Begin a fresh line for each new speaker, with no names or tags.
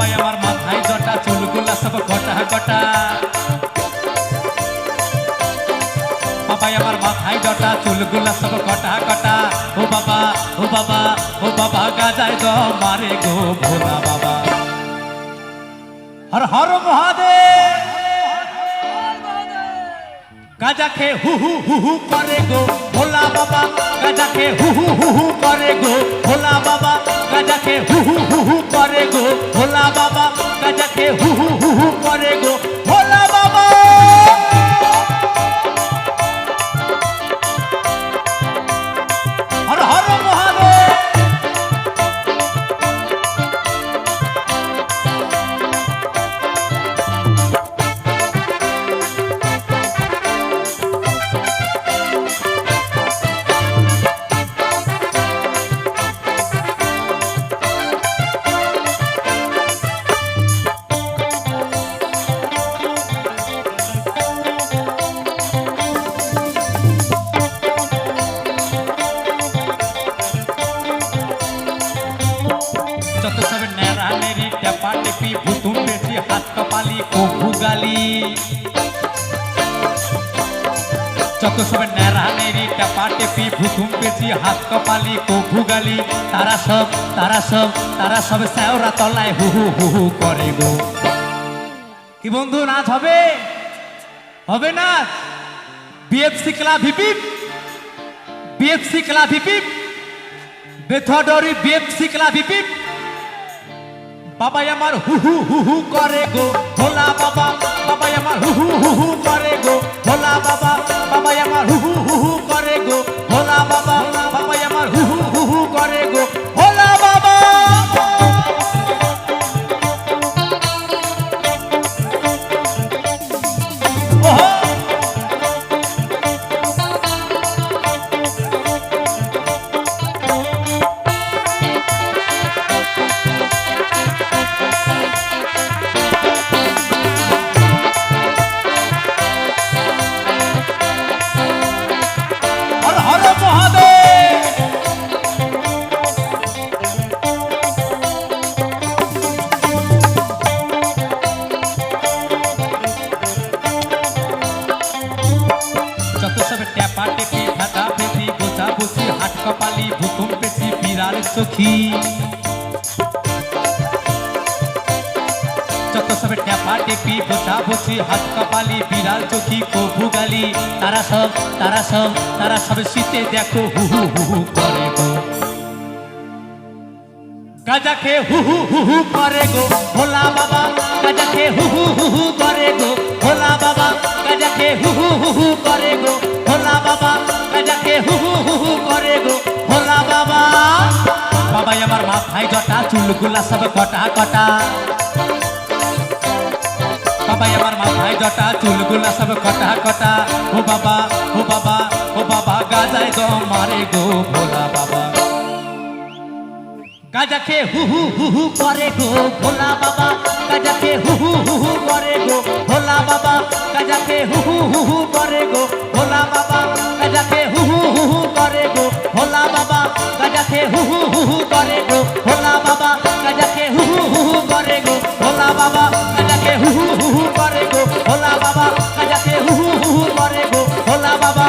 বাবাই আমার মাথায় জটা, চুলগুলা সব কটা কটা বাবাই আমার মাথায় জটা, চুলগুলা সব কটা কটা ও বাবা ও বাবা ও বাবা, গাজায় দ মারে গো ভোলা বাবা। হর হর মহাদেব। গাজা খে হু হু হু হু করে গো ভোলা বাবা। গাজা খে হু হু হু হু করে গো ভোলা বাবা যত সব নেড়া নেড়ি টেপা টেপি ভুতুম বেশি হাত কপালি, কভু গালি। যত সব নেড়া নেড়ি টেপা টেপি ভুতুম বেশি হাত কপালি, কভু গালি। তারা সব তারা সব তারা সব শ্যাওরা তলায় হু হু করে গো। কি বন্ধু, নাচ হবে? হবে না BFC club hip hip? BFC club hip hip? বেথডরি BFC club hip hip? Babai আমার হু হু হু হু করে গো, ভোলা বাবা। বাবাই আমার হু হু হু হু করে গো, ভোলা বাবা। যত সব ট্যাপা টেপি ভাতা পেছি গোছা বুঝি হাট কপালি ভুতুম পেছি বিড়াল সখী। যত ট্যাপা টেপি বোঝা বসি হাত কপালি বিড়াল চোখি কভু গালি, তারা সব তারা সব তারা সব শীতে দেখো হু হু হু হু করে গো। গাজা হু হু হু হু করে গো, ভোলা বাবা, গাজা হু হু হু হু করে গো, ভোলা বাবা। করে গো। ভোলা বাবা গাজা হু হু হু হু করে গো। ভোলা বাবা। বাবাই আমার মাথায় জটা, চুলগুলা সব কটা কটা। বাবাই আমার মাথায় জটা, চুলগুলা সব কটা কটা। ও বাবা ও বাবা ও বাবা, গাজায় গো মারে গো ভোলা বাবা। গাজাকে হু হু হু হু করে গো ভোলা বাবা। গাজাকে হু হু হু কাজাকে হু হু হু হু করে গো ভোলা বাবা কাজাকে হু হু হু হু করে গো ভোলা বাবা কাজাকে হু হু হু হু করে গো ভোলা বাবা কাজাকে হু হু হু হু করে গো ভোলা বাবা